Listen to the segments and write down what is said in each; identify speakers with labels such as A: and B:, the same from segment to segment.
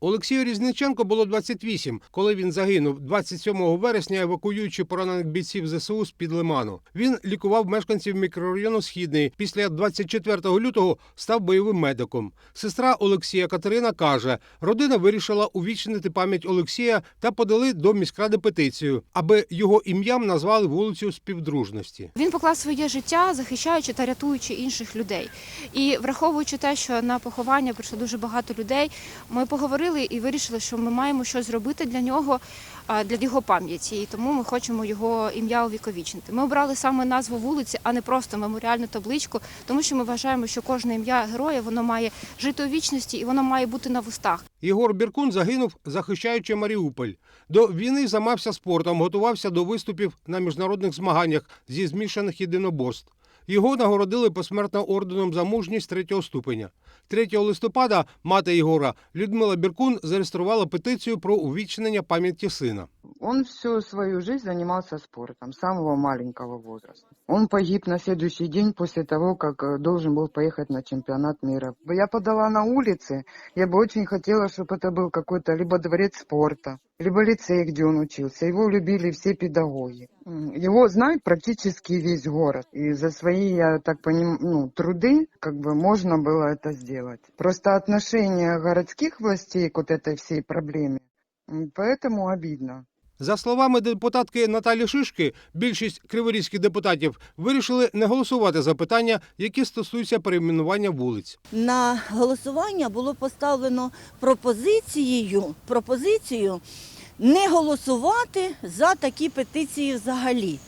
A: Олексію Різниченко було 28, коли він загинув 27 вересня, евакуюючи поранених бійців ЗСУ з під лиману. Він лікував мешканців мікрорайону Східний. Після 24 лютого став бойовим медиком. Сестра Олексія Катерина каже, родина вирішила увічнити пам'ять Олексія та подали до міськради петицію, аби його ім'ям назвали вулицю співдружності.
B: Він поклав своє життя, захищаючи та рятуючи інших людей. І враховуючи те, що на поховання прийшло дуже багато людей, ми поговорили і вирішили, що ми маємо щось зробити для нього, для його пам'яті. І тому ми хочемо його ім'я увіковічнити. Ми обрали саме назву вулиці, а не просто меморіальну табличку, тому що ми вважаємо, що кожне ім'я героя воно має жити у вічності і воно має бути на вустах.
A: Єгор Біркун загинув, захищаючи Маріуполь. До війни займався спортом, готувався до виступів на міжнародних змаганнях зі змішаних єдиноборств. Його нагородили посмертно орденом за мужність третього ступеня. 3 листопада мати Єгора Людмила Біркун зареєструвала петицію про увічнення пам'яті сина.
C: Он всю свою жизнь занимался спортом, с самого маленького возраста. Он погиб на следующий день после того, как э, должен был поехать на чемпионат мира. Я подала на улице, я бы очень хотела, чтобы это был какой-то либо дворец спорта, либо лицей, где он учился. Его любили все педагоги. М, Его знает практически весь город. И за свои, я так понимаю, ну, труды, как бы можно было это сделать. Просто отношение городских властей к вот этой всей проблеме, м, поэтому обидно.
A: За словами депутатки Наталі Шишки, більшість криворізьких депутатів вирішили не голосувати за питання, які стосуються перейменування вулиць.
D: на голосування було поставлено пропозицією, пропозицію не голосувати за такі петиції взагалі.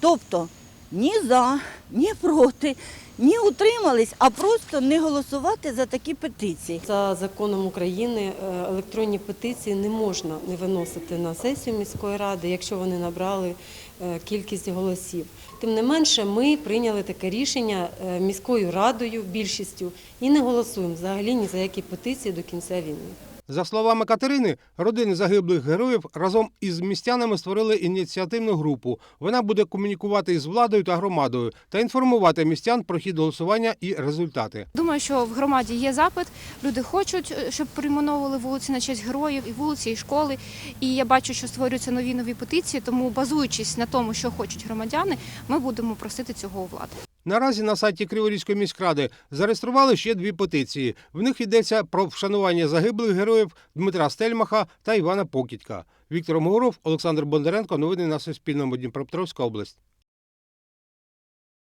D: Тобто ні за, ні проти, ні утримались, а просто не голосувати за такі петиції.
E: За законом України е, електронні петиції не можна не виносити на сесію міської ради, якщо вони набрали е, кількість голосів. Тим не менше, ми прийняли таке рішення е, міською радою більшістю і не голосуємо взагалі ні за які петиції до кінця війни.
A: За словами Катерини, родини загиблих героїв разом із містянами створили ініціативну групу. Вона буде комунікувати із владою та громадою та інформувати містян про хід голосування і результати.
B: Думаю, що в громаді є запит. Люди хочуть, е, щоб перейменовували вулиці на честь героїв, і вулиці, і школи. І я бачу, що створюються нові нові петиції. Тому, базуючись на тому, що хочуть громадяни, ми будемо просити цього у влади.
A: Наразі на сайті Криворізької міськради зареєстрували ще дві петиції. В них йдеться про вшанування загиблих героїв Дмитра Стельмаха та Івана Покітька. Віктор Могуров, Олександр Бондаренко. Новини на Суспільному Дніпропетровська область.